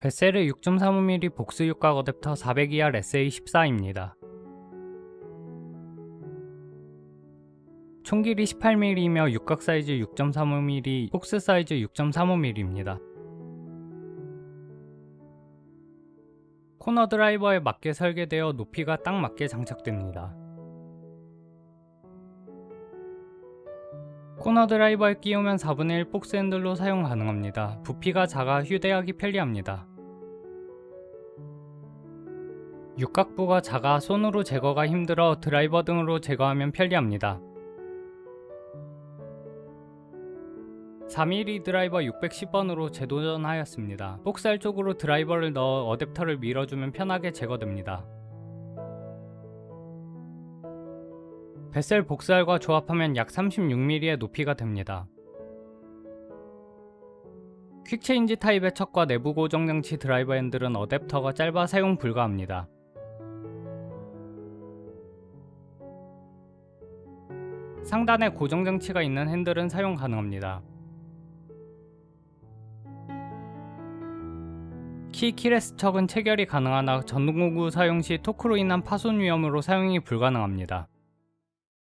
베셀의 6.35mm 복수 육각 어댑터 400ER SA14입니다. 총 길이 18mm이며 육각 사이즈 6.35mm, 폭스 사이즈 6.35mm입니다. 코너 드라이버에 맞게 설계되어 높이가 딱 맞게 장착됩니다. 코너 드라이버에 끼우면 4분의 1 폭스 핸들로 사용 가능합니다. 부피가 작아 휴대하기 편리합니다. 육각부가 작아 손으로 제거가 힘들어 드라이버 등으로 제거하면 편리합니다. 4mm 드라이버 610번으로 재도전하였습니다. 폭살 쪽으로 드라이버를 넣어 어댑터를 밀어주면 편하게 제거됩니다. 베셀 복살과 조합하면 약 36mm의 높이가 됩니다. 퀵체인지 타입의 척과 내부 고정 장치 드라이버 핸들은 어댑터가 짧아 사용 불가합니다. 상단에 고정 장치가 있는 핸들은 사용 가능합니다. 키 키레스 척은 체결이 가능하나 전동공구 사용 시 토크로 인한 파손 위험으로 사용이 불가능합니다.